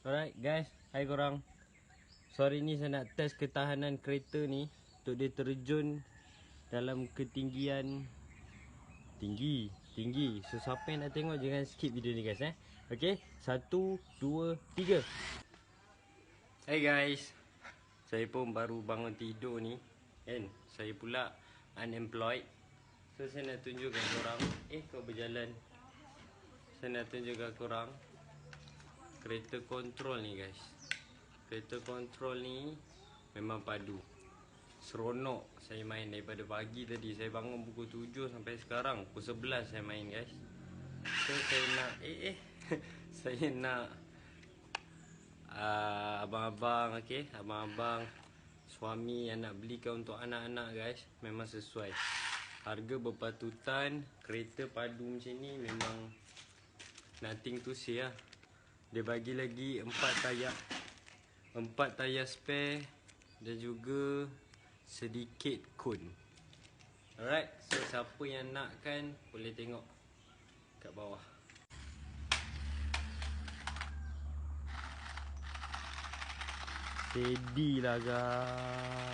Alright guys, hai korang. Sorry ni saya nak test ketahanan kereta ni untuk dia terjun dalam ketinggian tinggi, tinggi. So siapa yang nak tengok jangan skip video ni guys eh. Okay, satu, dua, tiga. Hey guys, saya pun baru bangun tidur ni. Kan, saya pula unemployed. So saya nak tunjukkan korang. Eh kau berjalan. Saya nak tunjukkan korang kereta kontrol ni guys. Kereta kontrol ni memang padu. Seronok saya main daripada pagi tadi. Saya bangun pukul 7 sampai sekarang. Pukul 11 saya main guys. So saya nak eh eh. Saya nak uh, abang-abang okey? Abang-abang suami yang nak belikan untuk anak-anak guys. Memang sesuai. Harga berpatutan kereta padu macam ni memang nothing to say lah dia bagi lagi empat tayar empat tayar spare dan juga sedikit kun. Alright, so siapa yang nak kan boleh tengok kat bawah. Steady lah guys.